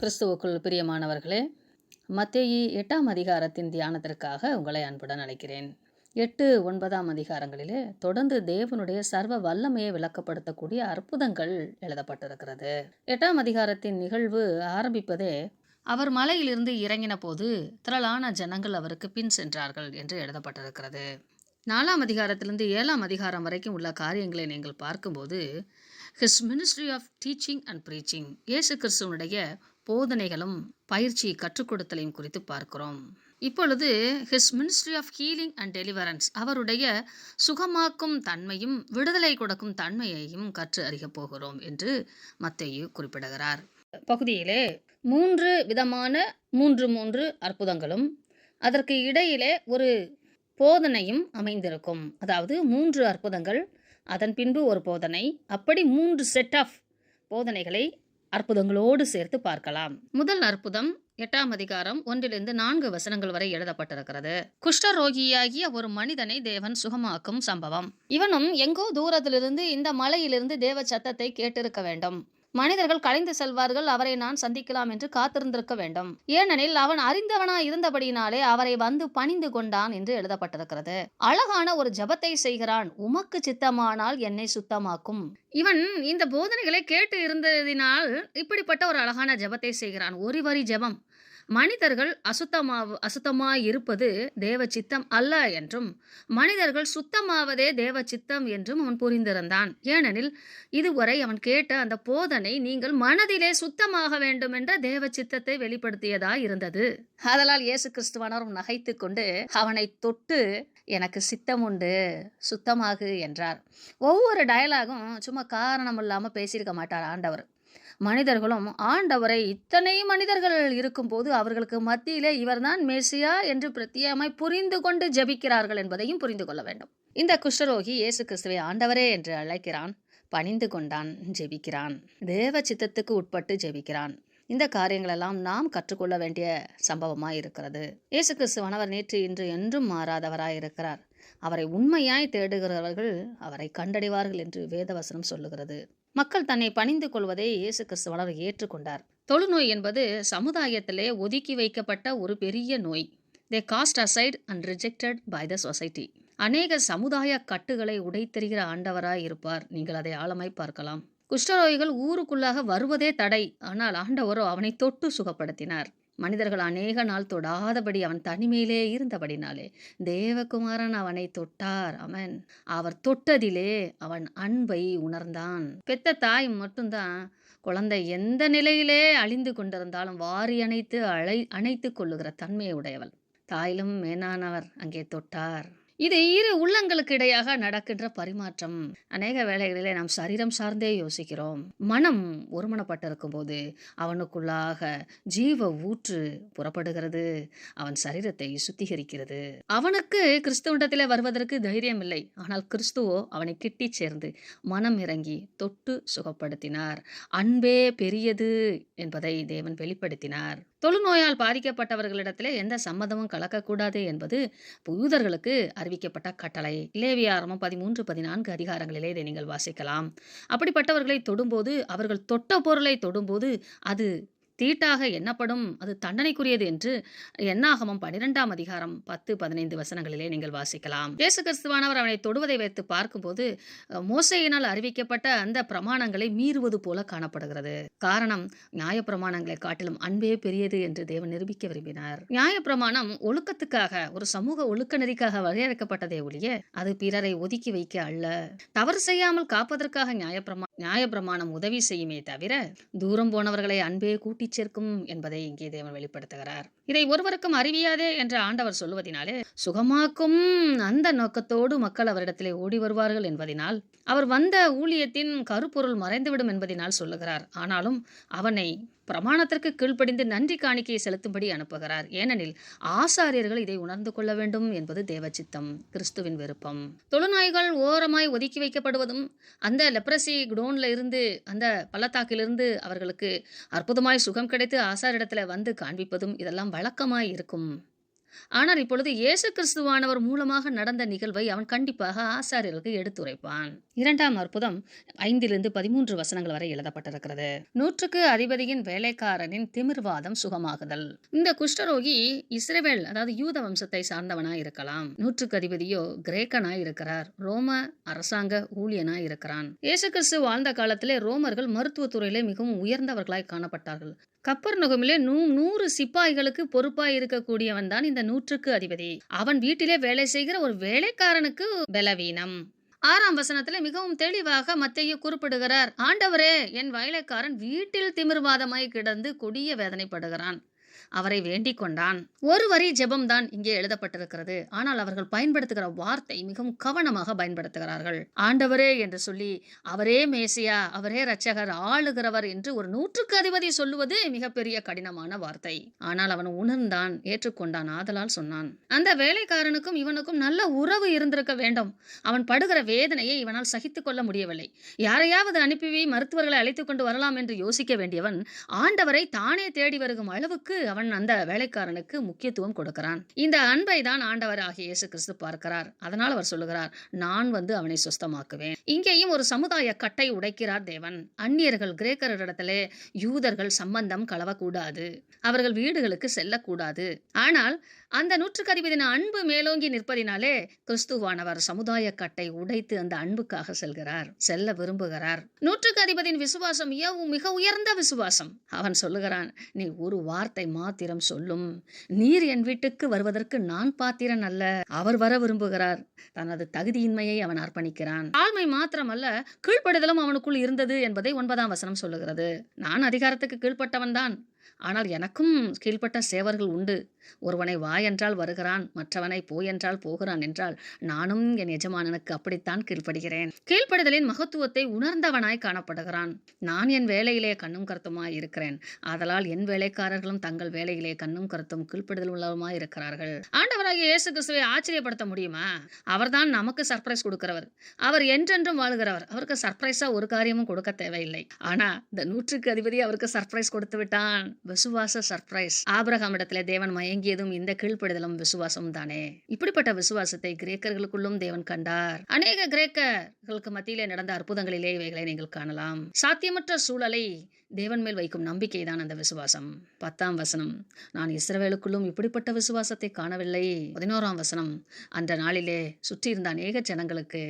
கிறிஸ்துவுக்குள் பிரியமானவர்களே மத்தேயி எட்டாம் அதிகாரத்தின் தியானத்திற்காக உங்களை அன்புடன் அழைக்கிறேன். எட்டு ஒன்பதாம் அதிகாரங்களிலே தொடர்ந்து தேவனுடைய சர்வ வல்லமையை விளக்கப்படுத்தக்கூடிய அற்புதங்கள் எழுதப்பட்டிருக்கிறது. எட்டாம் அதிகாரத்தின் நிகழ்வு ஆரம்பிப்பதே அவர் மலையிலிருந்து இறங்கின போது திரளான ஜனங்கள் அவருக்கு பின் சென்றார்கள் என்று எழுதப்பட்டிருக்கிறது. நாலாம் அதிகாரத்திலிருந்து ஏழாம் அதிகாரம் வரைக்கும் உள்ள காரியங்களை நீங்கள் பார்க்கும்போது his ministry of teaching and preaching இயேசு கிறிஸ்துவனுடைய போதனைகளும் பயிற்சி கற்றுக் கொடுத்தலையும் குறித்து பார்க்கிறோம். இப்பொழுது his ministry of healing and deliverance அவருடைய சுகமாக்கும் தன்மையும் விடுதலை கொடுக்கும் தன்மையையும் கற்று அறியப் போகிறோம் என்று மத்தையு குறிப்பிடுகிறார். பகுதியிலே மூன்று விதமான மூன்று மூன்று அற்புதங்களும் அதற்கு இடையிலே ஒரு போதனையும் அமைந்திருக்கும். அதாவது மூன்று அற்புதங்கள் அதன் பின்பு ஒரு போதனை அப்படி மூன்று செட் ஆஃப் போதனைகளை அற்புதங்களோடு சேர்த்து பார்க்கலாம். முதல் அற்புதம் எட்டாம் அதிகாரம் ஒன்றிலிருந்து நான்கு வசனங்கள் வரை எழுதப்பட்டிருக்கிறது. குஷ்டரோகியாகிய ஒரு மனிதனை தேவன் சுகமாக்கும் சம்பவம். இவனும் எங்கோ தூரத்திலிருந்து இந்த மலையிலிருந்து தேவ சத்தத்தை கேட்டிருக்க வேண்டும். மனிதர்கள் கலைந்து செல்வார்கள் அவரை நான் சந்திக்கலாம் என்று காத்திருந்திருக்க வேண்டும். ஏனெனில் அவன் அறிந்தவனா இருந்தபடியினாலே அவரை வந்து பணிந்து கொண்டான் என்று எழுதப்பட்டிருக்கிறது. அழகான ஒரு ஜபத்தை செய்கிறான் உமக்கு சித்தமானால் என்னை சுத்தமாக்கும். இவன் இந்த போதனைகளை கேட்டு இருந்ததினால் இப்படிப்பட்ட ஒரு அழகான ஜபத்தை செய்கிறான். ஒரு வரி ஜபம். மனிதர்கள் அசுத்தமா அசுத்தமாக இருப்பது தேவ சித்தம் அல்ல என்றும் மனிதர்கள் சுத்தமாவதே தேவ சித்தம் என்றும் அவன் புரிந்திருந்தான். ஏனெனில் இதுவரை அவன் கேட்ட அந்த போதனை நீங்கள் மனதிலே சுத்தமாக வேண்டும் என்ற தேவ சித்தத்தை வெளிப்படுத்தியதாய் இருந்தது ஆதலால் இயேசு கிறிஸ்துவனரும் நகைத்து கொண்டு அவனை தொட்டு எனக்கு சித்தம் உண்டு சுத்தமாகு என்றார். ஒவ்வொரு டயலாகும் சும்மா காரணம் இல்லாமல் பேசியிருக்க மாட்டார் ஆண்டவர். மனிதர்களும் ஆண்டவரை இத்தனை மனிதர்கள் இருக்கும்போது அவர்களுக்கு மத்தியிலே இவர்தான் மேசியா என்று பிரத்தியமாய் புரிந்து கொண்டு ஜெபிக்கிறார்கள் என்பதையும் புரிந்து கொள்ள வேண்டும். இந்த குஷ்டரோகி இயேசு கிறிஸ்துவை ஆண்டவரே என்று அழைக்கிறான் பணிந்து கொண்டான் ஜெபிக்கிறான் தேவ சித்தத்துக்கு உட்பட்டு ஜெபிக்கிறான். இந்த காரியங்களெல்லாம் நாம் கற்றுக்கொள்ள வேண்டிய சம்பவமாய் இருக்கிறது. இயேசு கிறிஸ்துவானவர் நேற்று இன்று என்றும் மாறாதவராய் இருக்கிறார். அவரை உண்மையாய் தேடுகிறவர்கள் அவரை கண்டடைவார்கள் என்று வேதவசனம் சொல்லுகிறது. மக்கள் தன்னை பணிந்து கொள்வதை இயேசு கிறிஸ்துவர் ஏற்றுக்கொண்டார். தொழுநோய் என்பது சமுதாயத்திலே ஒதுக்கி வைக்கப்பட்ட ஒரு பெரிய நோய். They cast aside and rejected by the society அநேக சமுதாய கட்டுகளை உடைத்தெறிகிற ஆண்டவராய் இருப்பார். நீங்கள் அதை ஆழமாய் பார்க்கலாம். குஷ்டரோகிகள் ஊருக்குள்ளாக வருவதே தடை. ஆனால் ஆண்டவரோ அவனை தொட்டு சுகப்படுத்தினார். மனிதர்கள் அநேக நாள் தொடாதபடி அவன் தனிமையிலே இருந்தபடினாலே தேவகுமாரன் அவனை தொட்டார். அவன் அவர் தொட்டதிலே அவன் அன்பை உணர்ந்தான். பெத்த தாய் மட்டும்தான் குழந்தை எந்த நிலையிலே அழிந்து கொண்டிருந்தாலும் வாரி அணைத்து அழை அணைத்து கொள்ளுகிற தன்மையை உடையவள் தாயிலும் மேனானவர் அங்கே தொட்டார். இது இரு உள்ளங்களுக்கு இடையாக நடக்கின்ற பரிமாற்றம். அநேக வேலைகளிலே நாம் சரீரம் சார்ந்தே யோசிக்கிறோம். மனம் ஒருமனப்பட்டிருக்கும் போது அவனுக்குள்ளாக ஜீவ ஊற்று புறப்படுகிறது. அவன் சரீரத்தை சுத்திகரிக்கிறது. அவனுக்கு கிறிஸ்துவண்டத்திலே வருவதற்கு தைரியம் இல்லை ஆனால் கிறிஸ்துவோ அவனை கிட்டி சேர்ந்து மனம் இறங்கி தொட்டு சுகப்படுத்தினார். அன்பே பெரியது என்பதை தேவன் வெளிப்படுத்தினார். தொழுநோயால் பாதிக்கப்பட்டவர்களிடத்திலே எந்த சம்மதமும் கலக்கக்கூடாது என்பது யூதர்களுக்கு அறிவிக்கப்பட்ட கட்டளை. லேவியாரமும் பதிமூன்று பதினான்கு அதிகாரங்களிலே இதை நீங்கள் வாசிக்கலாம். அப்படிப்பட்டவர்களை தொடும்போது அவர்கள் தொட்ட பொருளை தொடும்போது அது தீட்டாக எண்ணப்படும் அது தண்டனைக்குரியது என்று எண்ணாகமம் பனிரெண்டாம் அதிகாரம் பத்து பதினைந்து வசனங்களிலே நீங்கள் வாசிக்கலாம். இயேசு கிறிஸ்துவானவர் அவனை தொடுவதை வைத்து பார்க்கும்போது மோசையினால் அறிவிக்கப்பட்ட அந்த பிரமாணங்களை மீறுவது போல காணப்படுகிறது. காரணம் நியாயப்பிரமாணங்களை காட்டிலும் அன்பே பெரியது என்று தேவன் நிரூபிக்க விரும்பினார். நியாயப்பிரமாணம் ஒழுக்கத்துக்காக ஒரு சமூக ஒழுக்க நெறிக்காக வரையறுக்கப்பட்டதே ஒழிய அது பிறரை ஒதுக்கி வைக்க அல்ல. தவறு செய்யாமல் காப்பதற்காக நியாயப்பிரமா நியாயப்பிரமாணம் உதவி செய்யுமே தவிர தூரம் போனவர்களை அன்பே கூட்டி சேர்க்கும் என்பதை இங்கே தேவன் வெளிப்படுத்துகிறார். இதை ஒருவருக்கும் அறிவியாதே என்று ஆண்டவர் சொல்லுவதினாலே சுகமாக்கும் அந்த நோக்கத்தோடு மக்கள் அவரிடத்திலே ஓடி வருவார்கள் என்பதினால் அவர் வந்த ஊழியத்தின் கருப்பொருள் மறைந்துவிடும் என்பதினால் சொல்லுகிறார். ஆனாலும் அவனை பிரமாணத்திற்கு கீழ்ப்படிந்து நன்றி காணிக்கையை செலுத்தும்படி அனுப்புகிறார். ஏனெனில் ஆசாரியர்கள் இதை உணர்ந்து கொள்ள வேண்டும் என்பது தேவச்சித்தம் கிறிஸ்துவின் விருப்பம். தொழுநாய்கள் ஓரமாய் ஒதுக்கி வைக்கப்படுவதும் அந்த லெப்ரசி குடோன்ல இருந்து அந்த பள்ளத்தாக்கிலிருந்து அவர்களுக்கு அற்புதமாய் சுகம் கிடைத்து ஆசாரிடத்துல வந்து காண்பிப்பதும் இதெல்லாம் வழக்கமாய் இருக்கும். ஆனால் இப்பொழுது இயேசு கிறிஸ்துவானவர் மூலமாக நடந்த நிகழ்வை அவன் கண்டிப்பாக ஆசாரியர்களுக்கு எடுத்துரைப்பான். இரண்டாம் அற்புதம் ஐந்திலிருந்து பதிமூன்று வசனங்கள் வரை எழுதப்பட்டிருக்கிறது. நூற்றுக்கு அதிபதியின் வேலைக்காரனின் திமிர்வாதம் சுகமாகுதல். இந்த குஷ்டரோகி இஸ்ரேவேல் அதாவது யூத வம்சத்தை சார்ந்தவனாய் இருக்கலாம். நூற்றுக்கு அதிபதியோ கிரேக்கனாய் இருக்கிறார். ரோம அரசாங்க ஊழியனாய் இருக்கிறான். இயேசு கிறிஸ்து வாழ்ந்த காலத்திலே ரோமர்கள் மருத்துவத்துறையிலே மிகவும் உயர்ந்தவர்களாய் காணப்பட்டார்கள். கப்பர் நுகமிலே நூ நூறு சிப்பாய்களுக்கு பொறுப்பாய் இருக்கக்கூடியவன் தான் இந்த நூற்றுக்கு அதிபதி. அவன் வீட்டிலே வேலை செய்கிற ஒரு வேலைக்காரனுக்கு பலவீனம். ஆறாம் வசனத்துல மிகவும் தெளிவாக மத்தைய குறிப்பிடுகிறார் ஆண்டவரே என் வேலைக்காரன் வீட்டில் திமிர்வாதமாய் கிடந்து கொடிய வேதனைப்படுகிறான். அவரை வேண்டிக் கொண்டான். ஒரு வரி ஜெபம்தான் இங்கே எழுதப்பட்டிருக்கிறது. ஆனால் அவர்கள் பயன்படுத்துகிற வார்த்தை மிகவும் கவனமாக பயன்படுத்துகிறார்கள். ஆண்டவரே என்று சொல்லி அவரே மேசியா அவரே ரட்சகர் ஆளுகிறவர் என்று ஒரு நூற்றுக்கு அதிபதி சொல்லுவது மிகப்பெரிய கடினமான வார்த்தை. ஆனால் அவன் உணர்ந்தான் ஏற்றுக்கொண்டான் ஆதலால் சொன்னான். அந்த வேலைக்காரனுக்கும் இவனுக்கும் நல்ல உறவு இருந்திருக்க வேண்டும். அவன் படுகிற வேதனையை இவனால் சகித்துக் கொள்ள முடியவில்லை. யாரையாவது அனுப்பி மருத்துவர்களை அழைத்துக் கொண்டு வரலாம் என்று யோசிக்க வேண்டியவன் ஆண்டவரை தானே தேடி வருகும் அளவுக்கு அவன் அந்த வேலைக்காரனுக்கு முக்கியத்துவம் கொடுக்கிறான். இந்த அன்பை தான் ஆண்டவர் ஆகிய இயேசு கிறிஸ்து பார்க்கிறார். அதனால் அவர் சொல்லுகிறார் நான் வந்து அவனை சுஸ்தமாக்குவேன். இங்கேயும் ஒரு சமுதாய கட்டை உடைக்கிறார் தேவன். அந்நியர்கள் கிரேக்கரிடத்திலே யூதர்கள் சம்பந்தம் கலவக்கூடாது. அவர்கள் வீடுகளுக்கு செல்லக்கூடாது. ஆனால் அந்த நூற்றுக்கு அதிபதின அன்பு மேலோங்கி நிற்பதினாலே கிறிஸ்துவானவர் சமுதாய கட்டை உடைத்து அந்த அன்புக்காக செல்கிறார் செல்ல விரும்புகிறார். நூற்றுக்கு அதிபதியின் விசுவாசம் மிக உயர்ந்த விசுவாசம். அவன் சொல்லுகிறான் நீ ஒரு வார்த்தை மாத்திரம் சொல்லும். நீர் என் வீட்டுக்கு வருவதற்கு நான் பாத்திரன் அல்ல. அவர் வர விரும்புகிறார். தனது தகுதியின்மையை அவன் அர்ப்பணிக்கிறான். ஆழ்மை மாத்திரமல்ல கீழ்ப்படுதலும் அவனுக்குள் இருந்தது என்பதை ஒன்பதாம் வசனம் சொல்லுகிறது. நான் அதிகாரத்துக்கு கீழ்ப்பட்டவன் தான் ஆனால் எனக்கும் கீழ்ப்பட்ட சேவர்கள் உண்டு. ஒருவனை வா என்றால் வருகிறான் மற்றவனை போ என்றால் போகிறான் என்றால் நானும் என் எஜமானனுக்கு அப்படித்தான் கீழ்ப்படுகிறேன். கீழ்ப்படுதலின் மகத்துவத்தை உணர்ந்தவனாய் காணப்படுகிறான். நான் என் வேலையிலே கண்ணும் கருத்துமாய் இருக்கிறேன். ஆதலால் என் வேலைக்காரர்களும் தங்கள் வேலையிலே கண்ணும் கருத்தும் கீழ்ப்படுதல் உள்ளவருமாய் இருக்கிறார்கள். ஆண்டவராகிய இயேசு கிறிஸ்துவை ஆச்சரியப்படுத்த முடியுமா? அவர்தான் நமக்கு சர்ப்ரைஸ் கொடுக்கிறவர். அவர் என்றென்றும் வாழுகிறவர். அவருக்கு சர்ப்ரைஸா ஒரு காரியமும் கொடுக்க தேவையில்லை. ஆனா இந்த நூற்றுக்கு அதிபதி அவருக்கு சர்ப்ரைஸ் கொடுத்து விட்டான். விசுவாச சர்ப்ரைஸ் ஆபிரகாம் இடத்துல தேவன் மயங்கியதும் இந்த கீழ்ப்படுதலும் விசுவாசம் தானே? இப்படிப்பட்ட விசுவாசத்தை கிரேக்கர்களுக்குள்ளும் தேவன் கண்டார். அநேக கிரேக்கர்களுக்கு மத்தியிலே நடந்த அற்புதங்களிலே இவைகளை நீங்கள் காணலாம். சாத்தியமற்ற சூழலை தேவன் மேல் வைக்கும் நம்பிக்கை தான் அந்த விசுவாசம். பத்தாம் வசனம் நான் இஸ்ரவேலுக்குள்ளும் இப்படிப்பட்ட விசுவாசத்தை காணவில்லை. பதினோராம் வசனம் அந்த நாளிலே சுற்றியிருந்த அநேக ஜனங்களுக்கு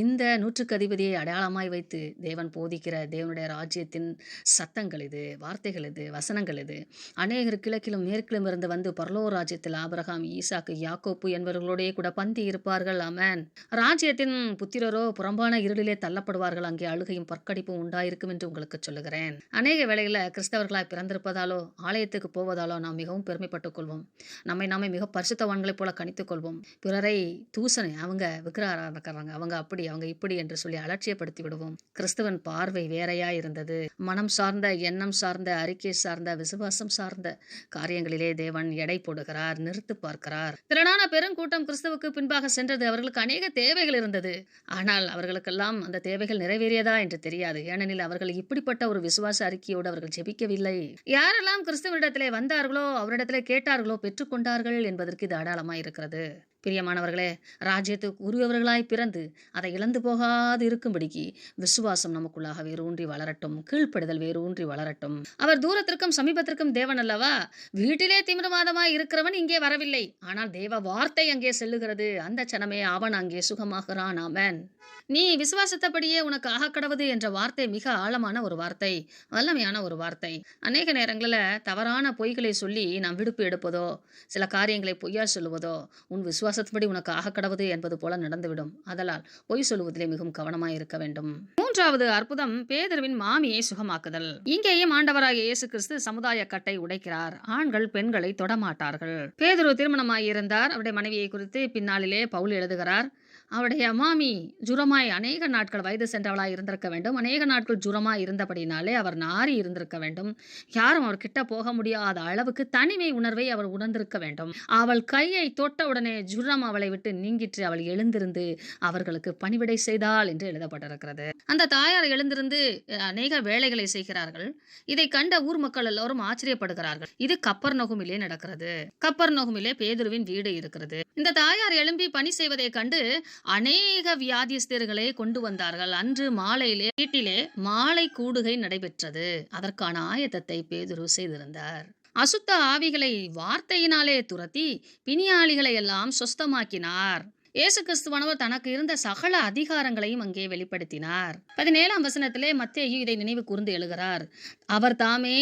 இந்த நூற்றுக்கு அதிபதியை அடையாளமாய் வைத்து தேவன் போதிக்கிற தேவனுடைய ராஜ்யத்தின் சத்தங்கள் இது வார்த்தைகள் இது வசனங்கள் இது. அநேகர் கிழக்கிலும் மேற்கிலும் இருந்து வந்து பரலோ ராஜ்யத்தில் ஆபரகாம் ஈசாக்கு யாக்கோப்பு என்பவர்களோடே கூட பந்தி இருப்பார்கள். அமேன் ராஜ்யத்தின் புத்திரரோ புறம்பான இருளிலே தள்ளப்படுவார்கள். அங்கே அழுகையும் பற்கடிப்பும் உண்டாயிருக்கும் என்று உங்களுக்கு சொல்லுகிறேன். அநேக வேளையில் கிறிஸ்தவர்களாய் பிறந்திருப்பதாலோ ஆலயத்துக்கு போவதாலோ நாம் மிகவும் பெருமைப்பட்டுக் கொள்வோம். நம்மை நாமே மிக பரிசுத்தவான்களைப் போல கணித்துக் கொள்வோம். பிறரை தூசணை அவங்க விக்கிரகாரக்காரங்க அவங்க அப்படி அவங்க இப்படி என்று சொல்லி அலட்சியப்படுத்தி விடுவோம். கிறிஸ்தவன் பார்வை வேறையா இருந்தது மனம் சார்ந்த எண்ணம் சார்ந்த அறிக்கை சார்ந்த விசுவாசம் சார்ந்த காரியங்களிலே தேவன் எடை போடுகிறார் நிறுத்து பார்க்கிறார். திரளான பெருங்கூட்டம் கிறிஸ்துவுக்கு பின்பாக சென்றது. அவர்களுக்கு அநேக தேவைகள் இருந்தது. ஆனால் அவர்களுக்கெல்லாம் அந்த தேவைகள் நிறைவேறியதா என்று தெரியாது. ஏனெனில் அவர்கள் இப்படிப்பட்ட ஒரு விசுவாச அறிக்கையோடு அவர்கள் ஜெபிக்கவில்லை. யாரெல்லாம் கிறிஸ்துவனிடத்திலே வந்தார்களோ அவரிடத்திலே கேட்டார்களோ பெற்றுக்கொண்டார்கள் என்பதற்கு இது அடையாளமாய் இருக்கிறது பிரியமானவர்களே ராஜ்யத்துக்கு உரியவர்களாய் பிறந்து அதை இழந்து போகாது இருக்கும்படிக்கு விசுவாசம் நமக்குள்ளாக வேரூன்றி வளரட்டும் கீழ்ப்படுதல் வேரூன்றி வளரட்டும். அவர் தூரத்திற்கும் சமீபத்திற்கும் தேவன் அல்லவா? வீட்டிலே தீவிரவாதமாய் இருக்கிறவன் இங்கே வரவில்லை. ஆனால் தேவ வார்த்தை அங்கே செல்லுகிறது. அந்த சனமே அவன் அங்கே சுகமாகிறான். அவன் நீ விசுவாசத்தபடியே உனக்கு ஆகக்கடவுது என்ற வார்த்தை மிக ஆழமான ஒரு வார்த்தை வல்லமையான ஒரு வார்த்தை. அநேக நேரங்களில் தவறான பொய்களை சொல்லி நாம் விடுப்பு எடுப்பதோ சில காரியங்களை பொய்யா சொல்லுவதோ உன் விசுவாசத்தின்படி உனக்கு ஆகக்கடவுது என்பது போல நடந்துவிடும். அதலால் பொய் சொல்லுவதிலே மிகவும் கவனமாக இருக்க வேண்டும். மூன்றாவது அற்புதம் பேதர்வின் மாமியை சுகமாக்குதல். இங்கேயும் ஆண்டவராகிய இயேசு கிறிஸ்து சமுதாய கட்டை உடைக்கிறார். ஆண்கள் பெண்களை தொடமாட்டார்கள். பேதுரு திருமணமாயிருந்தார். அவருடைய மனைவியை குறித்து பின்னாளிலே பவுல் எழுதுகிறார். அவருடைய மாமி ஜுரமாய் அநேக நாட்கள் வயது சென்றவளாய் இருந்திருக்க வேண்டும். அநேக நாட்கள் ஜுரமாய் இருந்தபடினாலே அவர் நாரி இருந்திருக்க வேண்டும். யாரும் அவர் கிட்ட போக முடியாத அளவுக்கு தனிமை உணர்வை அவர் உணர்ந்திருக்க வேண்டும். அவள் கையை தொட்டவுடனே ஜுரம் அவளை விட்டு நீங்கிற்று. அவள் எழுந்திருந்து அவர்களுக்கு பணிவிடை செய்தாள் என்று எழுதப்பட்டிருக்கிறது. அந்த தாயார் எழுந்திருந்து அஹ், அநேக வேலைகளை செய்கிறார்கள். இதை கண்ட ஊர் மக்கள் எல்லோரும் ஆச்சரியப்படுகிறார்கள். இது கப்பர் நகுமிலே நடக்கிறது. கப்பர் நகுமிலே பேதுருவின் வீடு இருக்கிறது. இந்த தாயார் எழும்பி பணி செய்வதை கண்டு அநேக வியாதிஸ்தர்களை கொண்டு வந்தார்கள். அன்று மாலையிலே வீட்டிலே மாலை கூடுகை நடைபெற்றது. அதற்கான ஆயத்தத்தை பேதுரு செய்திருந்தார். அசுத்த ஆவிகளை வார்த்தையினாலே துரத்தி பிணியாளிகளை எல்லாம் சொஸ்தமாக்கினார். இயேசு கிறிஸ்துவானவர் தனக்கு இருந்த சகல அதிகாரங்களையும் அங்கே வெளிப்படுத்தினார். பதினேழாம் வசனத்திலே மத்தேயு இதை நினைவு கூர்ந்து எழுகிறார். அவர் தாமே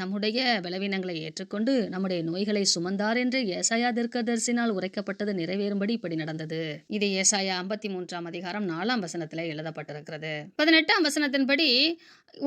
நம்முடைய பலவீனங்களை ஏற்றுக்கொண்டு நம்முடைய நோய்களை சுமந்தார் என்று ஏசாயா தீர்க்கதரிசினால் உரைக்கப்பட்டது நிறைவேறும்படி இப்படி நடந்தது. இது ஏசாயா ஐம்பத்தி மூன்றாம் அதிகாரம் நாலாம் வசனத்திலே எழுதப்பட்டிருக்கிறது. பதினெட்டாம் வசனத்தின்படி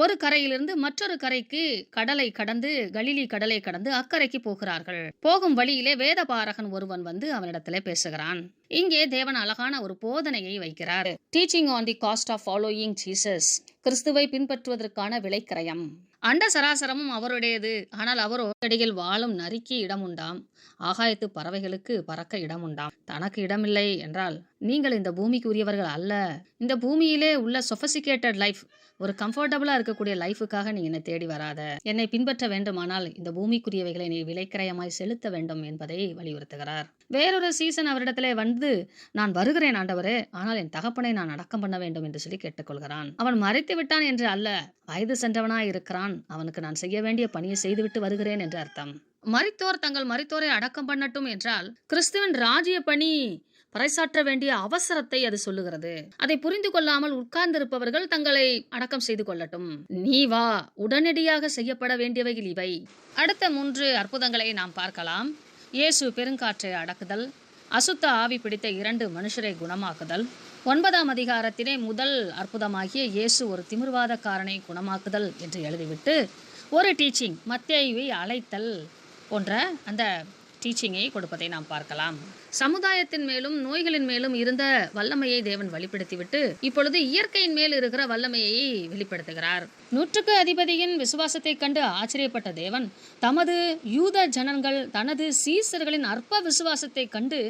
ஒரு கரையிலிருந்து மற்றொரு கரைக்கு கடலை கடந்து கலிலி கடலை கடந்து அக்கறைக்கு போகிறார்கள். போகும் வழியிலே வேத பாரகன் ஒருவன் வந்து அவனிடத்திலே பேசுகிறான். இங்கே தேவன் அழகான ஒரு போதனையை வைக்கிறார். Teaching on the cost of following Jesus கிறிஸ்துவை பின்பற்றுவதற்கான விலைக்கிரயம். அண்ட சராசரமும் அவருடையது. ஆனால் அவரோ அடியில் வாழும் நரிக்கு இடம் உண்டாம் ஆகாயத்து பறவைகளுக்கு பறக்க இடம் உண்டாம் தனக்கு இடமில்லை என்றால் நீங்கள் இந்த பூமிக்கு உரியவர்கள் அல்ல. இந்த பூமியிலே உள்ள சொஃபசிகேட்டட் லைஃப் ஒரு கம்ஃபர்டபுளாக இருக்கக்கூடிய லைஃபுக்காக நீ என்னை தேடி வராத. என்னை பின்பற்ற வேண்டுமானால் இந்த பூமிக்குரியவைகளை நீ விலைக்கிரயமாய் செலுத்த வேண்டும் என்பதை வலியுறுத்துகிறார். வேறொரு சீசன் அவரிடத்திலே வந்து நான் வருகிறேன் ஆண்டவரே ஆனால் என் தகப்பனை நான் அடக்கம் பண்ண வேண்டும் என்று சொல்லி கேட்டுக்கொள்கிறான். அவன் மறைத்து விட்டான் என்று அல்ல வயது சென்றவனாய் இருக்கிறான். அவனுக்கு நான் செய்ய வேண்டிய பணியை செய்துவிட்டு வருகிறேன் என்று அர்த்தம். மறித்தோர் தங்கள் மறித்தோரை அடக்கம் பண்ணட்டும் என்றால் கிறிஸ்துவின் ராஜ்ய பணி பறைசாற்ற வேண்டிய அவசரத்தை அது சொல்லுகிறது. அதை புரிந்து கொள்ளாமல் உட்கார்ந்திருப்பவர்கள் தங்களை அடக்கம் செய்து கொள்ளட்டும். நீ வா உடனடியாக செய்யப்பட வேண்டியவைகள் இவை. அடுத்த மூன்று அற்புதங்களை நாம் பார்க்கலாம். இயேசு பெருங்காற்றை அடக்குதல் அசுத்த ஆவி பிடித்த இரண்டு மனுஷரை குணமாக்குதல். ஒன்பதாம் அதிகாரத்திலே முதல் அற்புதமாகிய இயேசு ஒரு திமிர்வாதக்காரனை குணமாக்குதல் என்று எழுதிவிட்டு ஒரு டீச்சிங் மத்தேயுவை அழைத்தல் போன்ற அந்த டீச்சிங்கை கொடுப்பதை நாம் பார்க்கலாம். சமுதாயத்தின் மேலும் நோய்களின் மேலும் இருந்த வல்லமையை தேவன் வெளிப்படுத்திவிட்டு இப்பொழுது இயற்கையின் மேல் இருக்கிற வல்லமையை வெளிப்படுத்துகிறார். நூற்றுக்கு அதிபதியின் விசுவாசத்தை கண்டு ஆச்சரியப்பட்ட தேவன் தமது யூத ஜனங்கள் தனது சீசர்களின் அற்ப விசுவாசத்தை கண்டு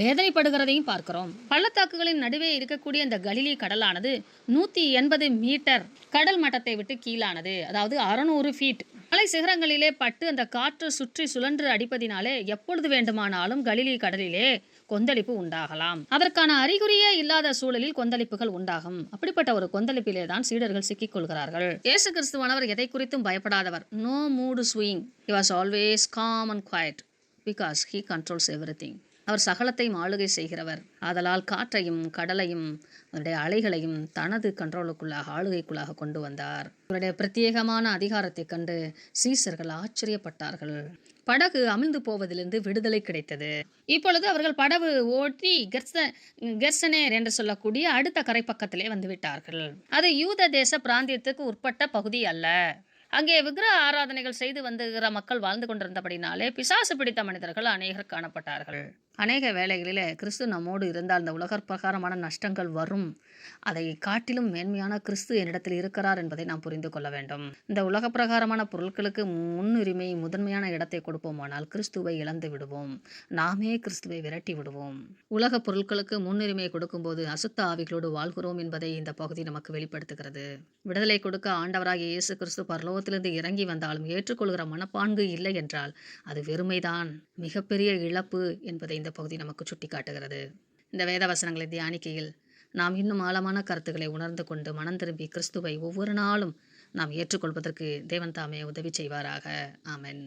வேதனைப்படுகிறதையும் பார்க்கிறோம். பள்ளத்தாக்குகளின் நடுவே இருக்கக்கூடிய இந்த கலிலி கடலானது நூத்தி எண்பது மீட்டர் கடல் மட்டத்தை விட்டு கீழானது அதாவது அறுநூறு ஃபீட் மலை சிகரங்களிலே பட்டு அந்த காற்று சுற்றி சுழன்று அடிப்பதினாலே எப்பொழுது வேண்டுமானாலும் கலிலி கடலிலே கொந்தளிப்பு உண்டாகலாம். அதற்கான அறிகுறியே இல்லாத சூழலில் கொந்தளிப்புகள் உண்டாகும். அப்படிப்பட்ட ஒரு கொந்தளிப்பிலே தான் சீடர்கள் சிக்கிக் கொள்கிறார்கள். இயேசு கிறிஸ்துவானவர் எதை குறித்தும் பயப்படாதவர். No mood swing he was always calm and quiet because he controls everything அவர் சகலத்தையும் ஆளுகை செய்கிறவர். ஆதலால் காற்றையும் கடலையும் அவருடைய அலைகளையும் தனது கண்ட்ரோலுக்குள்ளாக ஆளுகைக்குள்ளாக கொண்டு வந்தார். அவருடைய பிரத்யேகமான அதிகாரத்தைக் கண்டு சீசர்கள் ஆச்சரியப்பட்டார்கள். படகு அமிழ்ந்து போவதிலிருந்து விடுதலை கிடைத்தது. இப்பொழுது அவர்கள் படகு ஓட்டி கெர்ச கெர்சனேர் என்று சொல்லக்கூடிய அடுத்த கரை பக்கத்திலே வந்துவிட்டார்கள். அது யூத தேச பிராந்தியத்துக்கு உட்பட்ட பகுதி அல்ல. அங்கே விக்கிரக ஆராதனைகள் செய்து வந்துகிற மக்கள் வாழ்ந்து கொண்டிருந்தபடினாலே பிசாசு பிடித்த மனிதர்கள் அநேகர் காணப்பட்டார்கள். அநேக வேளைகளில் கிறிஸ்து நம்மோடு இருந்தால் இந்த உலக பிரகாரமான நஷ்டங்கள் வரும். அதை காட்டிலும் மேன்மையான கிறிஸ்து என்னிடத்தில் இருக்கிறார் என்பதை நாம் புரிந்து கொள்ள வேண்டும். இந்த உலக பிரகாரமான பொருட்களுக்கு முன்னுரிமை முதன்மையான இடத்தை கொடுப்போமானால் கிறிஸ்துவை இழந்து விடுவோம். நாமே கிறிஸ்துவை விரட்டி விடுவோம். உலக பொருட்களுக்கு முன்னுரிமை கொடுக்கும்போது அசுத்த ஆவிகளோடு வாழ்கிறோம் என்பதை இந்த பகுதி நமக்கு வெளிப்படுத்துகிறது. விடுதலை கொடுக்க ஆண்டவராகிய இயேசு கிறிஸ்து பரலோகத்திலிருந்து இறங்கி வந்தாலும் ஏற்றுக்கொள்கிற மனப்பான்கு இல்லை என்றால் அது வெறுமைதான். மிகப்பெரிய இழப்பு என்பதை இந்த பகுதி நமக்கு சுட்டி காட்டுகிறது. இந்த வேத வசனங்களை தியானிக்கையில் நாம் இன்னும் ஆழமான கருத்துக்களை உணர்ந்து கொண்டு மனம் திரும்பி கிறிஸ்துவை ஒவ்வொரு நாளும் நாம் ஏற்றுக்கொள்வதற்கு தேவன் தாமே உதவி செய்வாராக. ஆமென்.